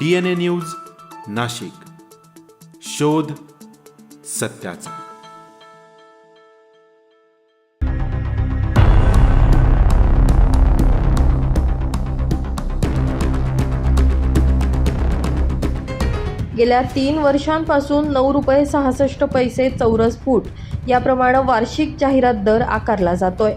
DNA news Nashik. शोध सत्याचा. गेल्या तीन वर्षांपासून नऊ रुपये सहासष्ट पैसे चौरस फूट. याप्रमाणे वार्षिक जाहिरात दर आकारला जातोय.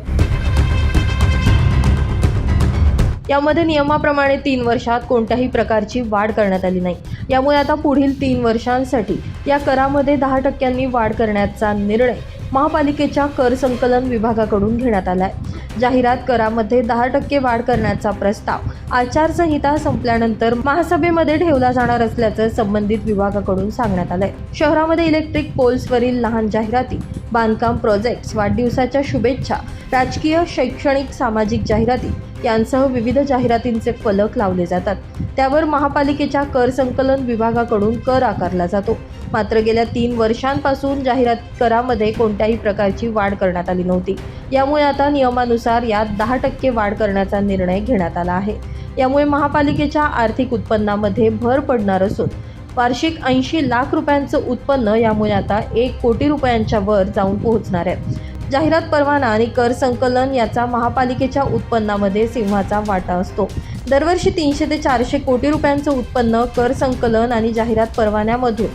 यामध्ये नियमाप्रमाणे तीन वर्षात कोणत्याही प्रकारची वाढ करण्यात आली नाही. यामुळे आता पुढील तीन वर्षांसाठी या करामध्ये दहा टक्क्यांनी वाढ करण्याचा निर्णय महापालिकेच्या कर संकलन विभागाकडून घेण्यात आला आहे. जाहिरात करामध्ये दहा टक्के वाढ करण्याचा प्रस्ताव. आचारसंहिता संपल्यानंतर महासभेमध्ये ठेवला जाणार असल्याचं संबंधित विभागाकडून सांगण्यात आलंय. शहरामध्ये इलेक्ट्रिक पोल्सवरील लहान जाहिराती बांधकाम प्रोजेक्ट्स वाढदिवसाच्या शुभेच्छा राजकीय शैक्षणिक सामाजिक जाहिराती यांसह विविध जाहिरातींचे फलक लावले जातात. त्यावर महापालिकेच्या कर संकलन विभागाकडून कर आकारला जातो. मात्र गेल्या तीन वर्षांपासून जाहिरात करामध्ये कोणत्याही प्रकारची वाढ करण्यात आली नव्हती. यामुळे आता नियमानुसार यात दहा टक्के वाढ करण्याचा निर्णय घेण्यात आला आहे. यामुळे महापालिकेच्या आर्थिक उत्पन्नामध्ये भर पडणार असून वार्षिक ऐंशी लाख रुपयांचं उत्पन्न यामुळे आता एक कोटी रुपयांच्या वर जाऊन पोहोचणार आहे. जाहिरात परवाना आणि कर संकलन याचा महापालिकेच्या उत्पन्नामध्ये सिंहाचा वाटा असतो. दरवर्षी तीनशे ते चारशे कोटी रुपयांचं उत्पन्न कर संकलन आणि जाहिरात परवान्यामधून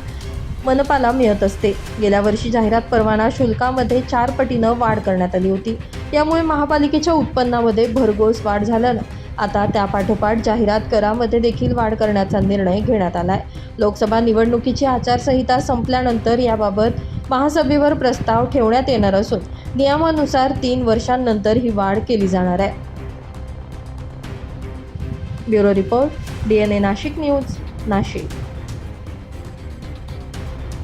मनपाला मिळत असते. गेल्या वर्षी जाहिरात परवाना शुल्कामध्ये चार पटीनं वाढ करण्यात आली होती. यामुळे महापालिकेच्या उत्पन्नामध्ये भरघोस वाढ झाल्यानं आता त्यापाठोपाठ जाहिरात करामध्ये देखील वाढ करण्याचा निर्णय घेण्यात आला आहे लोकसभा निवडणुकीची आचारसंहिता संपल्यानंतर याबाबत महासभेवर प्रस्ताव ठेवण्यात येणार असून नियमानुसार तीन वर्षांनंतर ही वाढ केली जाणार आहे. Bureau report D N A Nashik news Nashik.